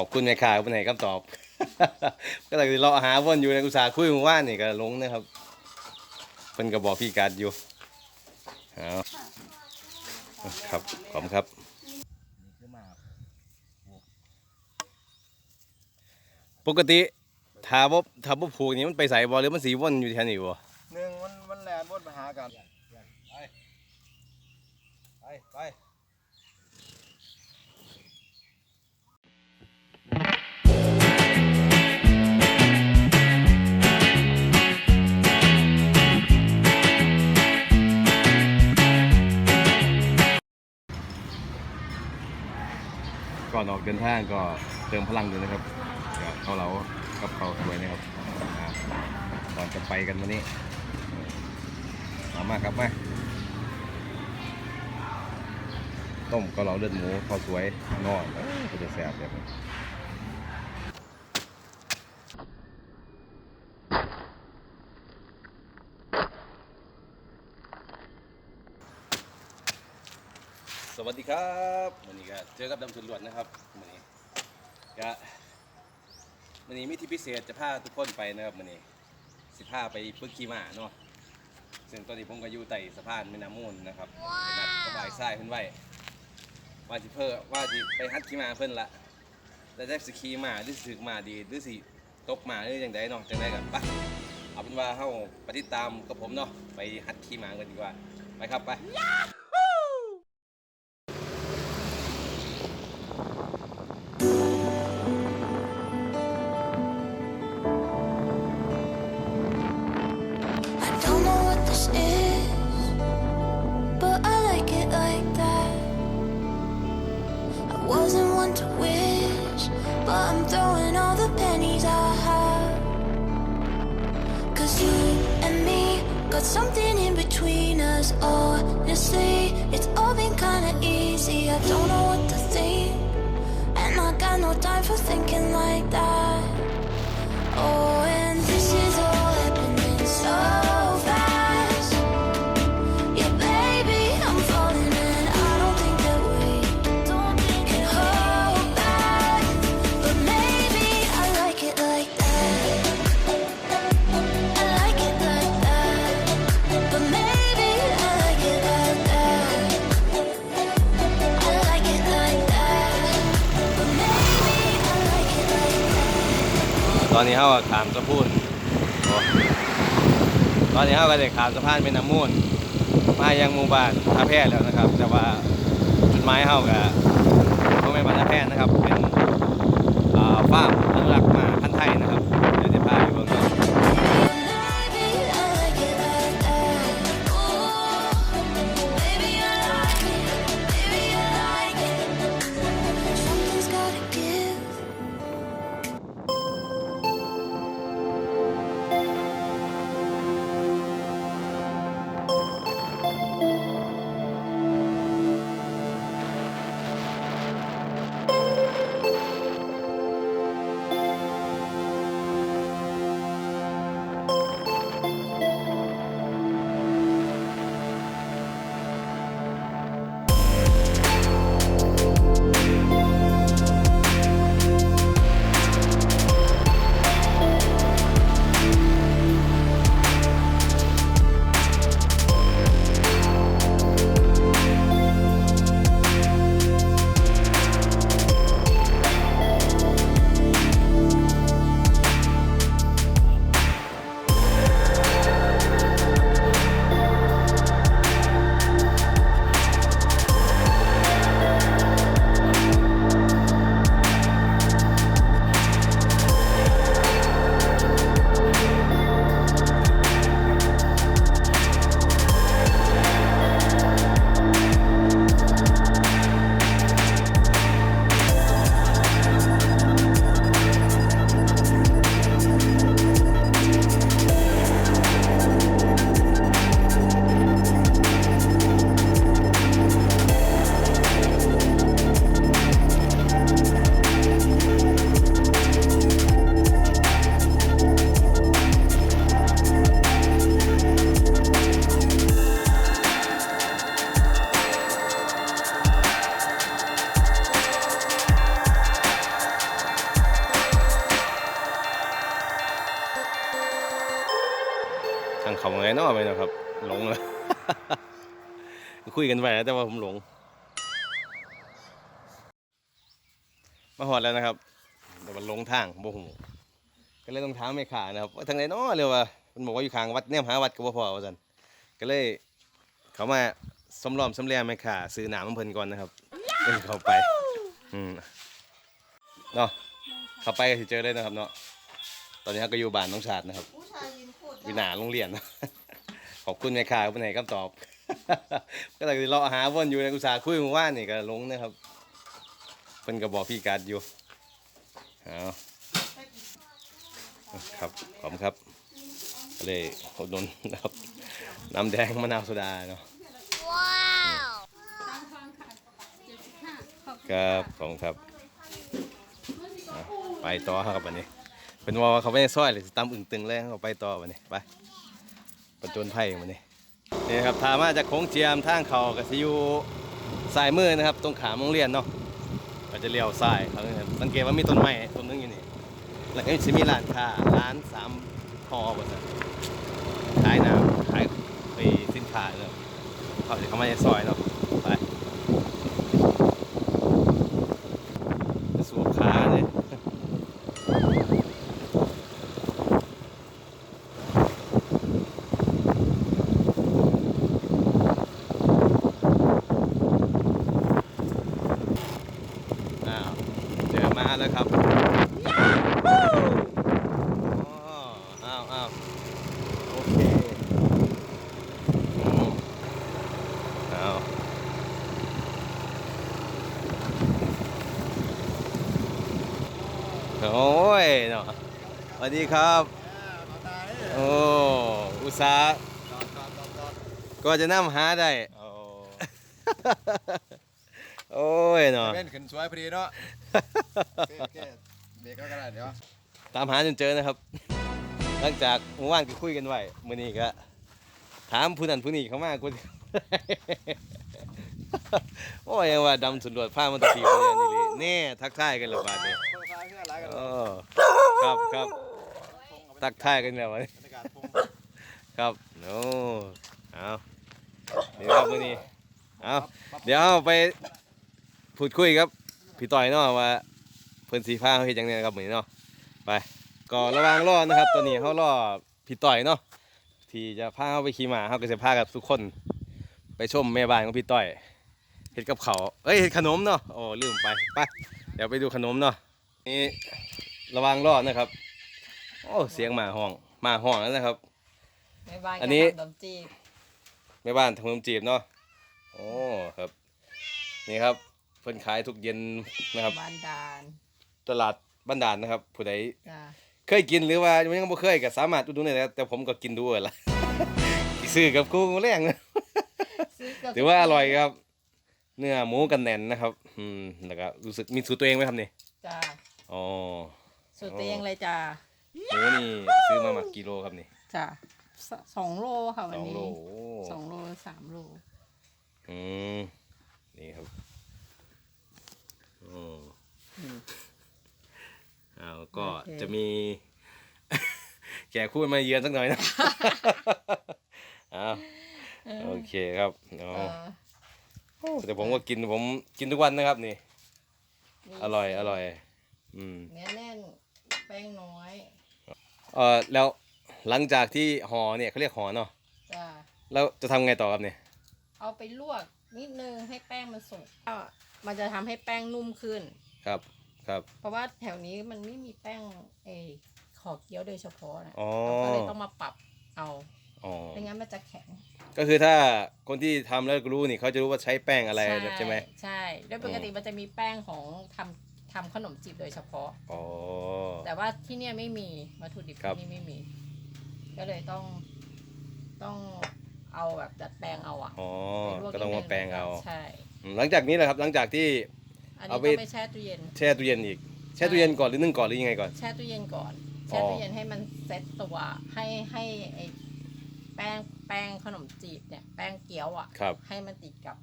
อบคุณแม่ค้าผู้ไหนคำตอบ ก็เลยเลาะหาวนอยู่ในอุตสาห์คุยเมื่อวานนี่ก็หลงนะครับเพิ่นก็บอกพี่กัดอยู่เอาครับขอบคุณครับปกติถ้าบ่ถ้าบ่ผูกนี่มันไปใส่บ่หรือมันสีวนอยู่แถวนี้บ่หนึ่งมันมันแลนบนมาหากันไปไป เดินทางก็เติมพลังอยู่นะครับกับเขาเรากับเขาสวยนะครับก่อนจะไปกันวันนี้มามาครับมาต้มเกาเหลาเลือดหมูข้าวสวยนอนเอ้ยก็จะแสบแบบนี้ สวัสดีครับวันนี้ก็เจอกับดำสุนหลวดนะครับวันนี้ก็วันนี้มีที่พิเศษจะพาทุกคนไปนะครับวันนี้สิพาไปฝึกขี่ม้าเนาะซึ่งตอนนี้ผมก็อยู่ใต้สะพานแม่น้ำมูลนะครับนัดสบายทรายเพิ่นไว้ว่าสิเพิ่นว่าสิไปฮัดขี่ม้าเพิ่นละแต่ได้สิขี่ม้าหรือสิถึกม้าดีหรือสิตกม้าหรือจังไดเนาะจังไดกันปะเอาเป็นว่าเฮาปฏิตามกับผมเนาะไปฮัดขี่ม้ากันดีกว่าไปครับไป don't know what to think, and I got no time for thinking like that. Oh, ตอนนี้เขาก็ขามสะพูนตอนนี้เขาก็เด้ขามสะพานเป็นน้ำมูลมายังหมู่บ้านท่าแพแล้วนะครับ แต่ว่าจุดหมายเขาก็บ่แม่นบ้านท่าแพนะครับ เป็นอ่าฟาร์มอนุรักษ์มาพันไทยนะครับ เขาไงนาะไปนะครับ หลงเลยคุยกันไปแล้วแต่ว่าผมหลง มาหอดแล้วนะครับ แต่มันหลงทางบ่หูก็เลยต้องถามแม่ค้านะครับว่าทางไหนนาะเรียกว่ามันบอกว่าอยู่ข้างวัดเนี่ยหาวัดก็บ่พอว่าซั่นก็เลย เขามาสมรอมสำเรียแม่ค้าซื้อหน้ำมันเพิ่นก่อนนะครับเพิ่นเข้าไปอืมเนาะเข้าไปก็สิเจอเลยนะครับเนาะตอนนี้เราก็อยู่บ้านน้องชาตินะครับ อยู่หน้าโรงเรียน ขอบคุณแม่ค้าผู้ไหนคำตอบ ก็เลยเลาะหาวนอยู่ในอุตสาห์คุยเมื่อวานนี่ก็หลงนะครับเพิ่นก็บอกพี่การดอยู่เอาครับขอบคุณครับก็เลยอุดหนุนนะครับน้ำแดงมะนาวโซดาเนาะครับขอบคุณครับอะไปต่อครับวันนี้ เป็นว่าเขาไม่ได้ซอยเลยสิตำอึ่งตึงเลยเขาไปต่อวันนี้ไปประจนไพ่วันนี้นี่ครับทามาจากโค้งเจียมทางเขากับซิยูสายมือนะครับ ตรงขามโรงเรียนเนาะก็จะเลี้ยวซ้ายเขาสังเกตว่ามีต้นไม้ต้นนึงอยู่นี่แล้วก็จะมีร้านค้าร้านสามคอบ่นะขายน้ำขายไปสินค้าเนาะเขาจะเข้ามาในซอยเนาะไป สวมขาเนี่ยอ้าวเจอมาแล้วครับอ๋ออ้าวอ้าวโอเคอืมอ้าว โอ้ยเนาะ สวัสดีครับโอ้อุตสาห์ก็จะนำหาได้โอ้ยเนาะเป็นขึ้นสวยพอดีเนาะโอเคโอเคเบรกก็ได้เดี๋ยวตามหาจนเจอนะครับ หลังจากเมื่อวานก็คุยกันไว้มื้อนี้ก็ถามผู้นั้นผู้นี้เข้ามากูโอ้ยยังว่าดำสำรวจผ้ามันตะกี้มาเนี่ยนี่เลยแน่ทักทายกันแล้วบาดนี้คนคลายเพื่ออะไรกันโอ้ครับครับ ทักทายกันแล้ววะบรรยากาศพงครับโอ้เอานี่ครับมื้อนี้เอาเดี๋ยวเราไปพูดคุยครับพี่ต่อยเนาะว่าเพิ่นสีผ้าเขาเฮ็ดจังไดนะครับมื้อนี้เนาะไปก็ระหวังรอนะครับ ตอนนี้เขารอพี่ต่อยเนาะที่จะพาเขาไปขี่ม้าเขาก็จะพากับทุกคน ไปชมแม่บ้านของพี่ต่อยเฮ็ดกับเขาวเอ้ยเฮ็ดขนมเนาะโอ้ลืมไปไปเดี๋ยวไปดูขนมเนาะนี่ระวังรอนะครับ โอ้เสียงหมาห้องหมาห้องแล้วนะครับ ไม่บ้านอันนี้ก็ทำขนมจีบแม่บ้านทำขนมจีบเนาะโอ้ครับ นี่ครับเพิ่นขายทุกเย็นนะครับ บ้านดานตลาดบ้านด่านนะครับผู้ใดจ้ะเคยกินหรือว่ายังบ่เคยก็สามารถอุดหนุนได้แต่ผมก็กินดูเออละซื้อกับกูแรงนะ ซื้อเกือบถือว่าอร่อยครับ เนื้อหมูกันแน่นนะครับ อืมแล้วก็รู้สึกมีสูตรตัวเองไหมครับนี่จ้ะอ๋อสูตรตัวเองเลยจ้ะ หมูนี่ซื้อมาหมักกิโลครับนี่จ้ะสสองโลค่ะสวันองนี้โลสองโลสามโลอืมนี่ครับอืมอืม อ้าวก็โอเค จะมี แขกคู่มาเยือนสักหน่อยนะ อ้าวโอเคครับอ๋อเออแต่ผมก็กินผมกินทุกวันนะครับนี่มีอร่อยอร่อย อืม เนื้อแน่นแป้งน้อย เออแล้วหลังจากที่ห่อเนี่ยเขาเรียกห่อเนาะจ้ะแล้วจะทำไงต่อครับเนี่ยเอาไปลวกนิดนึงให้แป้งมันสุกก็มันจะทำให้แป้งนุ่มขึ้น ครับครับเพราะว่าแถวนี้มันไม่มีแป้งเออขอเกี๊ยวโดยเฉพาะนะอ๋อก็เลยต้องมาปรับเอาอ๋อไม่งั้นมันจะแข็งก็คือถ้าคนที่ทำแล้วรู้นี่เขาจะรู้ว่าใช้แป้งอะไรใช่ไหม ใช่โดยปกติมันจะมีแป้งของทำ ทำขนมจีบโดยเฉพาะ อ๋อ แต่ว่าที่เนี่ยไม่มีวัตถุดิบครับ ที่นี่ไม่มี ก็เลยต้องต้องเอาแบบดัดแปลงเอาอะอ๋อ ไปลวก็ต้องมาแปลงเอาใช่อืมหลังจากนี้แหละครับ หลังจากที่ อันเอานี้ไป ต้องไปแช่ตู้เย็น แช่ตู้เย็นอีก แช่ตู้เย็นก่อนหรือนึ่งก่อนหรือยังไงก่อน แช่ตู้เย็นก่อนอ๋อแช่ตู้เย็นให้มันเซ็ตตัวให้ให้ไอแป้งแป้งขนมจีบเนี่ย แป้งเกี๊ยวอะครับ ให้มันติดกับ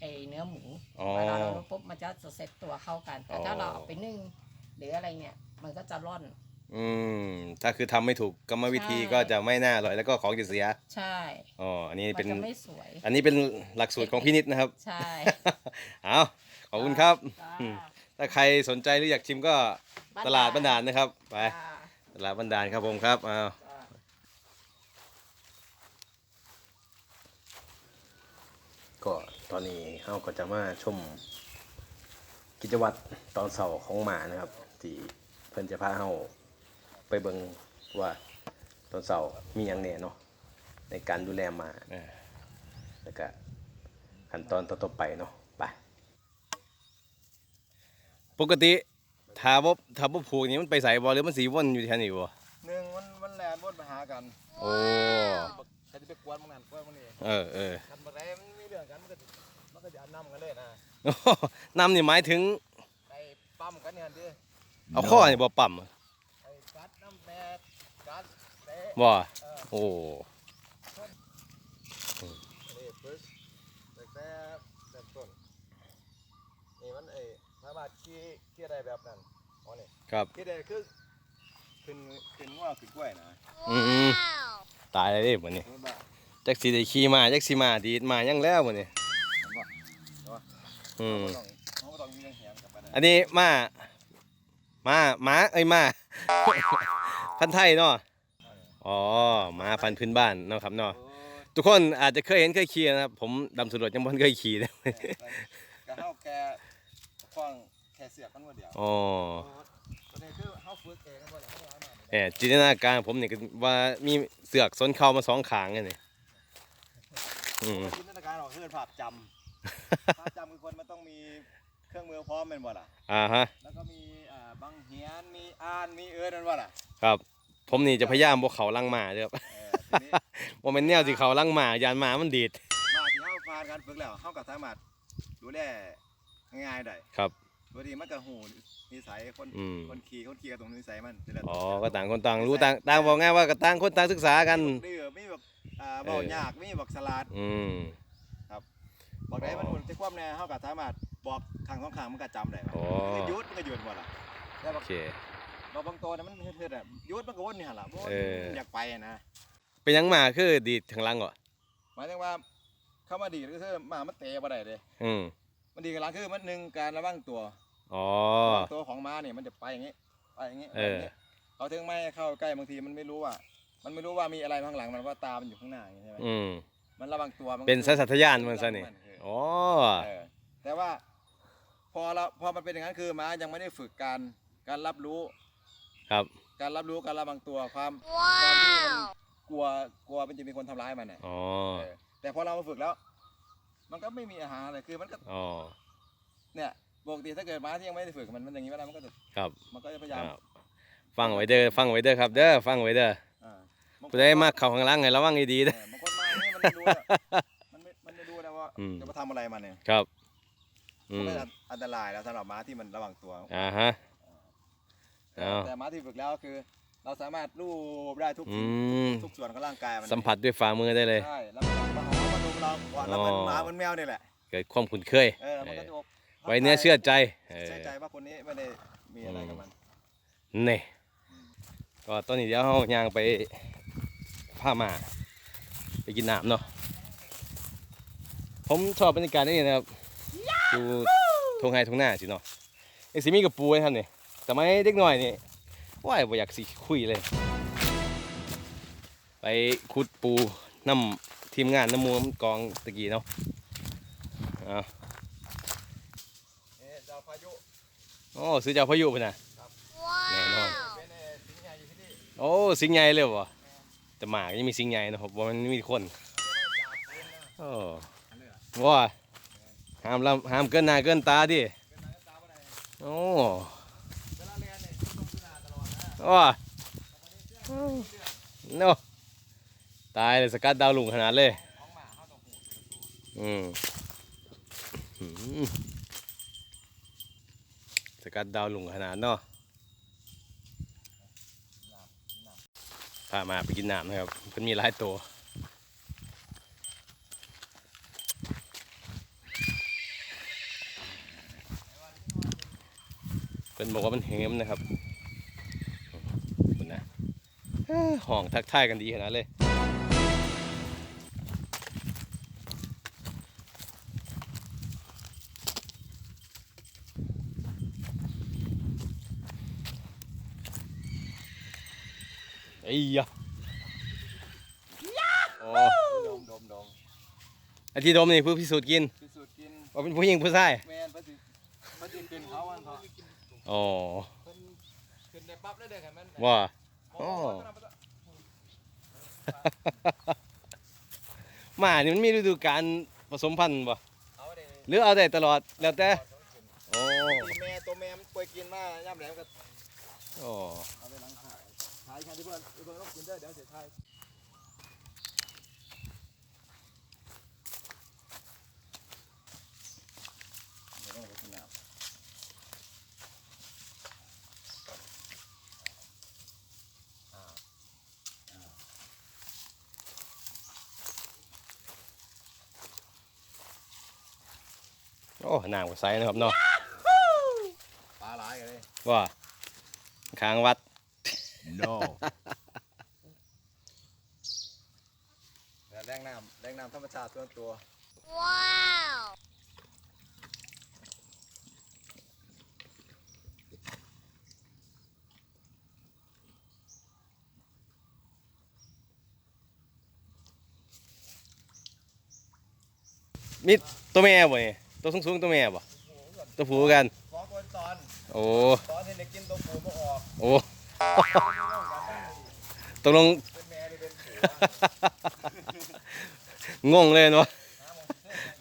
ไอเนื้อหมูอ๋อ เวลาเราลวกปุ๊บมันจะเซ็ตตัวเข้ากัน แต่ถ้าอ๋อเราเอาไปนึ่งหรืออะไรเนี่ย มันก็จะร่อน อืม ถ้าคือทำไม่ถูกกรรมวิธีใช่ ก็จะไม่น่าอร่อยแล้วก็ของจะเสีย ใช่อ๋อ อันนี้มันเป็นจะไม่สวย อันนี้เป็นหลักสูตรของพี่นิดนะครับ ใช่ เอาขอบคุณครับ จ้าอืม ถ้าใครสนใจหรืออยากชิมก็ตลาดบ้านด่านนะครับ ไป จ้าตลาดบ้านด่านครับผมครับเอาจ้า ก็ ตอนนี้เราก็จะมาชมกิจวัตรตอนเสาร์ของหมานะครับ ที่เพิ่นจะพาเราไปเบิ่งว่าตอนเสาร์มีอย่างแหน่เนาะในการดูแลหมาแล้วก็ขั้นตอนต่อๆไปเนาะไปปกติถ้าบ่ถ้าบ่ผูกนี่มันไปใส่บ่หรือมันสีวนอยู่แถวนี้บ่หนึ่งมันมันแลนวนไปหากัน โอ้ใครจะไปกวนมึงนั่นกวนมึงนี่เออเออทำอะไรมันมีเรื่องกันมันก็มันก็จะนำกันเลยนะนำนี่หมายถึงไอ้ปั๊มกันเนี่ยดิเอาข้อนี่บ่ปั๊มไอ้กัดน้ำแม่กัดเตะบ่เออโอ้นี่ปึ๊กแต่แต่แต่ต้นนี่มันไอ้สามารถขี้ขี้อะไรแบบนั้นอ๋อนี่ครับ ขี้ได้คือขึ้นขึ้นว่าขึ้นกล้วยนะอืมตายเลยเด้มื้อนี้เห็นป่ะ จักสิได้ขี่มาจักสิมาดีดมายังแล้วมื้อนี้เห็นป่ะอืมเขาก็ต้องเขาก็ต้องมีเรื่องแหงกับมันอันนี้มามาหมาเอ้ยมาพันธุ์ไทยเนาะอ๋อหมาพันธุ์พื้นบ้านเนาะครับเนาะโอ้ทุกคนอาจจะเคยเห็นเคยขี่นะครับผมดำสุดยังบ่เคยขี่เลยกะเฮาแกคว้างแค่เสียบมันว่าเดียวอ๋อตัวนี้คือเฮาฝึกเองกันบ่ได้เฮาเอามาแหมจินตนาการผมนี่ก็ว่ามีเสือกส้นเข้ามาสองขางไงนี่ อืม จินตนาการออกคือภาพจำภาพจำคือคนมันต้องมีเครื่องมือพร้อมแม่นบ่ล่ะ อ่าฮะ แล้วก็มีอ่าบังเหียน มีอ่าน มีเอิ้นนั่นว่าล่ะครับ ผมนี่จะพยายามบ่เขาลังหมาเด้อครับ เออทีนี้ว่ามันแนวสิเขาลังหมายานหมามันดีด มาที่เฮาผ่านการฝึกแล้วเฮาก็สามารถดูแลง่ายๆได้ครับตัวนี้มันก็หูนิสัยคนอืมคนขี่คนขี่ก็ตรงนิสัยมันแต่ละอ๋อ ก็ต่างคนต่างรู้ต่างต่างบอกง่ายว่าก็ต่างคนต่างศึกษากัน ดื้อมีแบบ อ่าเว้ายากมีแบบสลัดอืมบอกได้มันหมุนจะคว่ำแน่เฮาก็สามารถบอกข้างสองข้างมันก็จำได้ว่าอ๋อมันก็หยุดมันก็หยุดหมดล่ะแต่โอบอกเคบอกบางตัวน่ะมันเฮ็ดๆอะหยุดมันก็วนนี่หั่นล่ะบ่เอออยากไปอะนะเป็นหยังหมาคือดีดข้างหลังก่อหมายถึงว่าเข้ามาดีดก็คือหมามันเตะบ่ได้เลยอืมมันดีกับหลังคือมันหนึ่งการระวังตัวอ๋อตัวของม้าเนี่ยมันจะไปอย่างงี้ไปอย่างงี้เออไปย่างงี้เขาถึงไม่ให้เข้าใกล้บางทีมันไม่รู้ว่า มันไม่รู้ว่ามีอะไรข้างหลังมันว่าตามันอยู่ข้างหน้าอย่างงี้ใช่ไหมอืม มันระวังตัวมัเป็นก็สัญชาตญาณมันซะนี่เอออ๋อเออแต่ว่า พอเราพอมันเป็นอย่างนั้นคือม้ายังไม่ได้ฝึกการการรับรู้ ครับ การรับรู้การระวังตัวความความที่มันกลัวกลัวมันจะมีคนทำร้ายมันน่ะอ๋อเออแต่พอเรามาฝึกแล้ว มันก็ไม่มีอาหารอะไรคือมันก็อ๋อเนี่ยปกติถ้าเกิดม้าที่ยังไม่ได้ฝึกมันมันอย่างนี้เวลามันก็จะครับมันก็จะพยายามครับฟังไว้เด้อฟังไว้เด้อครับ เด้อฟังไว้เด้ออ่าบางคน ผู้ใดมาเข้าข้างหลังให้ระวังให้ดีเอเด้ออบางคนมาเนี่ยมันไม่รู้อะมันไม่มันไม่รู้นะว่าอืม จะมาทำอะไรมันเนี่ยครับ อืมันมก็อันตรายแล้วสำหรับม้าที่มันระวังตัว อ่าฮะ แต่เอา แต่ม้าที่ฝึกแล้วคือ เราสามารถรูปได้ทุกอืสิ่งม ทุกส่วนของร่างกายมันสัมผัสด้วยฝ่ามือได้เลย ใช่แล้วมันมาหอมมาดมเราก่อนแล้วมันอ๋อ หมาเหมันแมวนี่แหละเกิดความคุ้นเคยเออมันก็จะบอกไว้เนื้อเชื่อใจเออ เชื่อใจว่าคนนี้ไม่ได้มีอะไรกับมัน นี่ก็ตอนนี้เดี๋ยวเราย่างไป ผ้ามา ไปกินน้ำเนาะผมชอบบรรยากาศนี่นะครับอยู่ทงไฮทงหน้าสิเนาะไอ้สิมีกับปูนะครับนี่สมัยเด็กน้อยนี่ว่ายบ่อยากสิคุยเลย ไปขุดปูน้ำทีมงานน้ำมูน้ำกองตะกี้เนาะเอานี่เจ้าพายุโอ้ซื้อเจ้าพายุไปนะแน่นอนเป็นเอ่อสิงห์ใหญ่อยู่ที่นี่โอ้สิงใหญ่เลยวะ แต่หมาก็ยังมีสิ่งใหญ่นะครับว่ามันมีคนโอ้ว่าห้ามลำห้ามเกินหน้าเกินตาดิโอ้วลาเนาะตายเลยสกัดดาวลุงขนาดเลยของหมาเขาต้องหูอืมหืมสกัดดาวลุงขนาดเนาะามาไปกินน้ำนะครับมันมีหลายตัวเป็นบอกว่ามันเฮมนะครับคุณนะห้องทักทายกันดีขนาดเลย อ้ยะโอ้ดมดมดมอาทิตย์ดมนี่เพื่อพิสูจน์กินพิสูจน์กินว่าเป็นผู้หญิงผู้ชายแมนปฏิปฏิเป็นเขาอันเถอะอ๋อเพิ่นขึ้นได้ปั๊บเลยเด้อคันมันว่าโอ้หมานี่มันมีฤดูกาลผสมพันธุ์บ่เอาเด้หรือเอาได้ตลอดแล้วแต่โอ้ตีแม่ตัวแม่มันป่วยกินมาย่ำแหลมก็โอ้ายขายแค่ที่เพิ่นเพิ่นต้องกินเด้อเดี๋ยวเสียทายโอ้น้ำก็ใสนะครับเนาะปลาหลายกันเลยว่าค้างวัด no แรงน้ำแรงน้ำธรรมชาติตัวตัวมีตัวแม่บ่นี่ตัวสูงๆตัวแม่บ่ตัวผูกัน ขอคนตอนโอ้ตอนที่ได้กินตัวปูมาออก โอ้ ตกลงเป็นแม่หรือเป็นผัวงงเลยเนาะ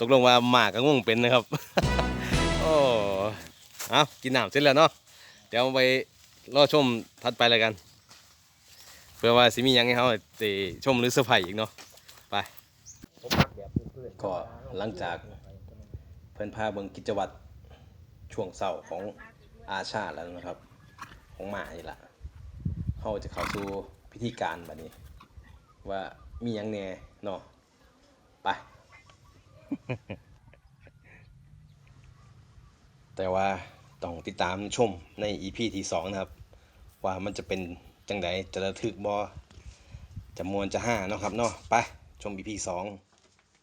ตกลงว่าหมากก็งงเป็นนะครับ โอ้เอากินน้ำเสร็จแล้วเนาะ เดี๋ยวไปรอชมทัดไปแล้วกัน เพื่อว่าสิมียังให้เขาได้ชมหรือเซอร์ไพรส์อีกเนาะ ไป ก็หลังจากเพื่อนพาเบิงกิจวัตรช่วงเศร้าของอาชาแล้วนะครับ ของหมานี่ละเขาจะเข้าสู่ พิธีการแบบนี้ ว่ามียังแน่เนาะไป แต่ว่าต้องติดตามชมใน EP ที่สองนะครับ ว่ามันจะเป็นจังไดจะระทึกบอจะมวนจะห้าเนาะครับเนาะไปชม EP สอง